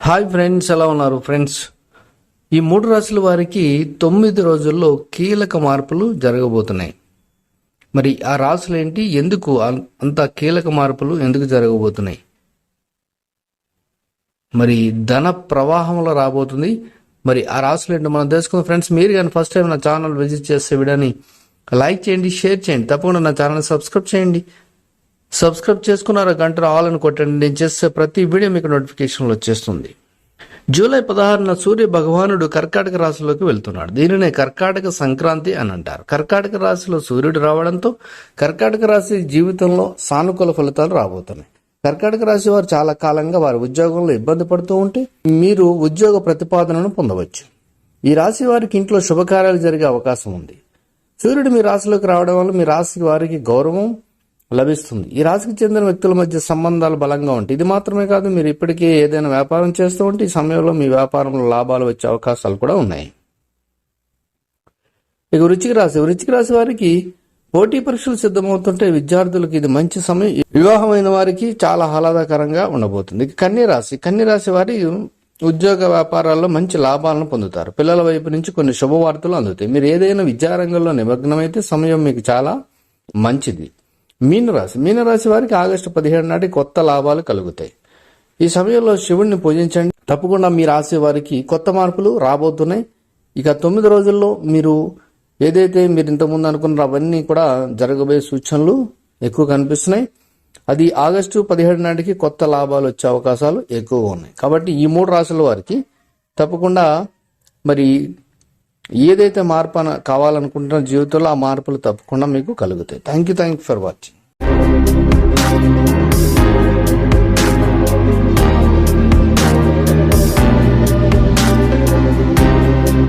Hi friends ఎలా ఉన్నారు friends ఈ మూడు రాశుల వారికి తొమ్మిది రోజుల్లో కీలక మార్పులు జరగబోతున్నాయి. మరి ఆ రాశులు ఏంటి ఎందుకు అంత కీలక మార్పులు ఎందుకు జరగబోతున్నాయి? మరి ధన ప్రవాహంలో రాబోతుంది. మరి ఆ రాశులు ఏంటో మనం తెలుసుకుందాం ఫ్రెండ్స్ మీరు కానీ ఫస్ట్ టైం నా ఛానల్ విజిట్ చేస్తే విడని లైక్ చేయండి షేర్ చేయండి. తప్పకుండా నా ఛానల్ సబ్స్క్రైబ్ చేయండి. సబ్స్క్రైబ్ చేసుకున్నారా గంట ఆల్ కొట్టండి. నేను చేసే ప్రతి వీడియో మీకు నోటిఫికేషన్లు వచ్చేస్తుంది. జూలై పదహారున సూర్య భగవానుడు కర్కాటక రాశిలోకి వెళ్తున్నాడు. దీనినే కర్కాటక సంక్రాంతి అని అంటారు. కర్కాటక రాశిలో సూర్యుడు రావడంతో కర్కాటక రాశి జీవితంలో సానుకూల ఫలితాలు రాబోతున్నాయి. కర్కాటక రాశి వారు చాలా కాలంగా వారి ఉద్యోగంలో ఇబ్బంది పడుతూ ఉంటే మీరు ఉద్యోగ ప్రతిపాదనను పొందవచ్చు. ఈ రాశి వారికి ఇంట్లో శుభకార్యాలు జరిగే అవకాశం ఉంది. సూర్యుడు మీ రాశిలోకి రావడం వల్ల మీ రాశి వారికి గౌరవం లభిస్తుంది. ఈ రాశికి చెందిన వ్యక్తుల మధ్య సంబంధాలు బలంగా ఉంటాయి. ఇది మాత్రమే కాదు మీరు ఇప్పటికే ఏదైనా వ్యాపారం చేస్తూ ఉంటే ఈ సమయంలో మీ వ్యాపారంలో లాభాలు వచ్చే అవకాశాలు కూడా ఉన్నాయి. ఇక వృచ్చిక రాశి. వృచ్చిక రాశి వారికి పోటీ పరీక్షలు సిద్ధమవుతుంటే విద్యార్థులకు ఇది మంచి సమయం. వివాహమైన వారికి చాలా ఆహ్లాదకరంగా ఉండబోతుంది. కన్యరాశి కన్యరాశి వారి ఉద్యోగ వ్యాపారాల్లో మంచి లాభాలను పొందుతారు. పిల్లల వైపు నుంచి కొన్ని శుభవార్తలు అందుతాయి. మీరు ఏదైనా విద్యారంగంలో నిమగ్నమైతే సమయం మీకు చాలా మంచిది. మీనరాశి. మీనరాశి వారికి ఆగస్టు పదిహేడు నాటి కొత్త లాభాలు కలుగుతాయి. ఈ సమయంలో శివుణ్ణి పూజించండి. తప్పకుండా మీ రాశి వారికి కొత్త మార్పులు రాబోతున్నాయి. ఇక తొమ్మిది రోజుల్లో మీరు ఏదైతే మీరు ఇంతకుముందు అనుకున్నారో అవన్నీ కూడా జరగబోయే సూచనలు ఎక్కువ కనిపిస్తున్నాయి. అది ఆగస్టు పదిహేడు నాటికి కొత్త లాభాలు వచ్చే అవకాశాలు ఎక్కువగా ఉన్నాయి. కాబట్టి ఈ మూడు రాశుల వారికి తప్పకుండా మరి ఏదైతే మార్పు కావాలనుకుంటున్న జీవితంలో ఆ మార్పులు తప్పకుండా మీకు కలుగుతాయి. Thank you thank you for watching